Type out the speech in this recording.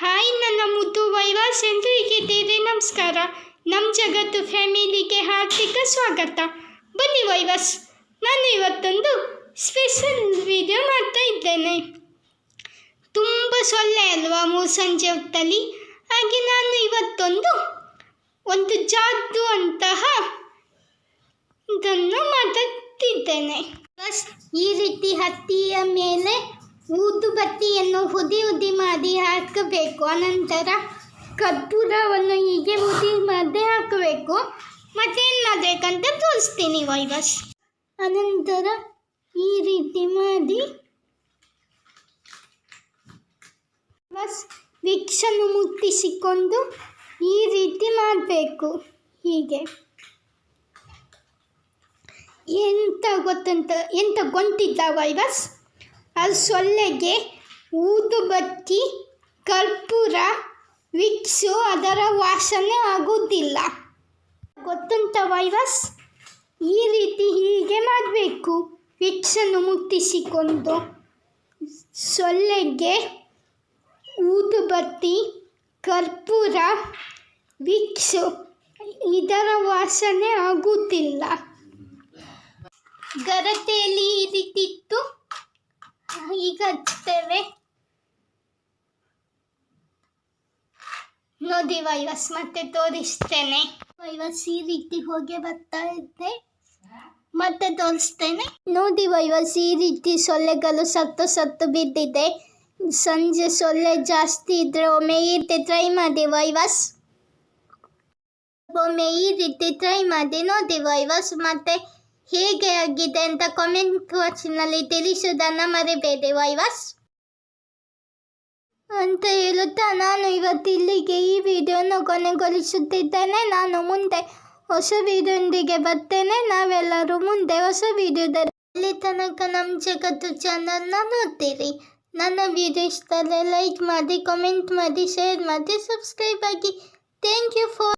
Hi, ನನ್ನ ಮುದ್ದು ವೈವಾಸ್ ಎಂದು ದೇವಿ ನಮಸ್ಕಾರ. ನಮ್ಮ ಜಗತ್ತು ಫ್ಯಾಮಿಲಿಗೆ ಹಾರ್ದಿಕ ಸ್ವಾಗತ. ಬನ್ನಿ ವೈವಾಸ್. ನಾನು ಇವತ್ತೊಂದು ಸ್ಪೆಷಲ್ ವಿಡಿಯೋ ಮಾಡ್ತಾ ಇದ್ದೇನೆ. ತುಂಬ ಸೊಳ್ಳೆ ಅಲ್ವಾ ಮೂಸಂಜೆ ಹೊತ್ತಲ್ಲಿ? ಹಾಗೆ ನಾನು ಇವತ್ತೊಂದು ಒಂದು ಜಾದು ಅಂತಹ ಇದನ್ನು ಮಾತಾಡ್ತಿದ್ದೇನೆ ಬಸ್ ಈ ರೀತಿ ಹತ್ತಿಯ ಮೇಲೆ ಊದು ಬತ್ತಿಯನ್ನು ಹುದಿ ಉದಿ ಮಾಡಿ ಹಾಕಬೇಕು. ಅನಂತರ ಕರ್ಪೂರವನ್ನು ಹೀಗೆ ಉದಿ ಮಾಡಿ ಹಾಕಬೇಕು. ಮತ್ತೇನು ಮಾಡಬೇಕಂತ ತೋರಿಸ್ತೀನಿ ವೈರಸ್ ಅನಂತರ ಈ ರೀತಿ ಮಾಡಿ ಬಸ್ ವಿಕ್ಸನ್ನು ಮುಟ್ಟಿಸಿಕೊಂಡು ಈ ರೀತಿ ಮಾಡಬೇಕು. ಹೀಗೆ. ಎಂತ ಗೊತ್ತಂತ ಎಂತ ಗೊಂತಿದ್ದ ವೈರಸ್ ಅದು ಸೊಳ್ಳೆಗೆ ಊದುಬತ್ತಿ ಕರ್ಪೂರ, ವಿಕ್ಸು ಅದರ ವಾಸನೆ ಆಗುವುದಿಲ್ಲ ಗೊತ್ತಂತ ವೈರಸ್? ಈ ರೀತಿ ಹೀಗೆ ಮಾಡಬೇಕು. ವಿಕ್ಸನ್ನು ಮುಟ್ಟಿಸಿಕೊಂಡು ಸೊಳ್ಳೆಗೆ ಊದುಬತ್ತಿ ಕರ್ಪೂರ, ವಿಕ್ಸು ಇದರ ವಾಸನೆ ಆಗುತ್ತಿಲ್ಲ ಗರತೆಯಲ್ಲಿ ಈ ರೀತಿ ಈಗ ಹಚ್ತೇವೆ. ನೋಡಿ, ವೈವಸ್ ಮತ್ತೆ ತೋರಿಸ್ತೇನೆ. ವೈವಸ್ ಈ ರೀತಿ ಹೋಗಿ ಬರ್ತಾ ಇದೆ. ಮತ್ತೆ ತೋರಿಸ್ತೇನೆ. ನೋಡಿ, ವೈವಸ್ ಈ ರೀತಿ ಸೊಳ್ಳೆಗಳು ಸತ್ತು ಸತ್ತು ಬಿದ್ದಿದೆ. ಸಂಜೆ ಸೊಳ್ಳೆ ಜಾಸ್ತಿ ಇದ್ರೆ ಒಮ್ಮೆ ಈ ರೀತಿ ಟ್ರೈ ಮಾಡಿ, ವೈವಸ್. ಒಮ್ಮೆ ಈ ರೀತಿ ಟ್ರೈ ಮಾಡಿ, ನೋಡಿ, ವೈವಸ್ ಮತ್ತೆ ಹೇಗೆ ಆಗಿದೆ ಅಂತ ಕಾಮೆಂಟ್ ಬಾಕ್ಸ್ನಲ್ಲಿ ತಿಳಿಸೋದನ್ನು ಮರಿಬೇಡಿ ವೈವಾಸ್ ಅಂತ ಹೇಳುತ್ತಾ ನಾನು ಇವತ್ತು ಇಲ್ಲಿಗೆ ಈ ವಿಡಿಯೋನ ಕೊನೆಗೊಳಿಸುತ್ತಿದ್ದೇನೆ. ನಾನು ಮುಂದೆ ಹೊಸ ವಿಡಿಯೋದೊಂದಿಗೆ ಬರ್ತೇನೆ. ನಾವೆಲ್ಲರೂ ಮುಂದೆ ಹೊಸ ವಿಡಿಯೋದಲ್ಲಿ ತನಕ ನಮ್ಮ ಜಗತ್ತು ಚಾನಲ್ನ ನೋಡ್ತೀರಿ. ನನ್ನ ವಿಡಿಯೋ ಇಷ್ಟದಲ್ಲೇ ಲೈಕ್ ಮಾಡಿ ಕಮೆಂಟ್ ಮಾಡಿ ಶೇರ್ ಮಾಡಿ ಸಬ್ಸ್ಕ್ರೈಬ್ ಆಗಿ. Thank you for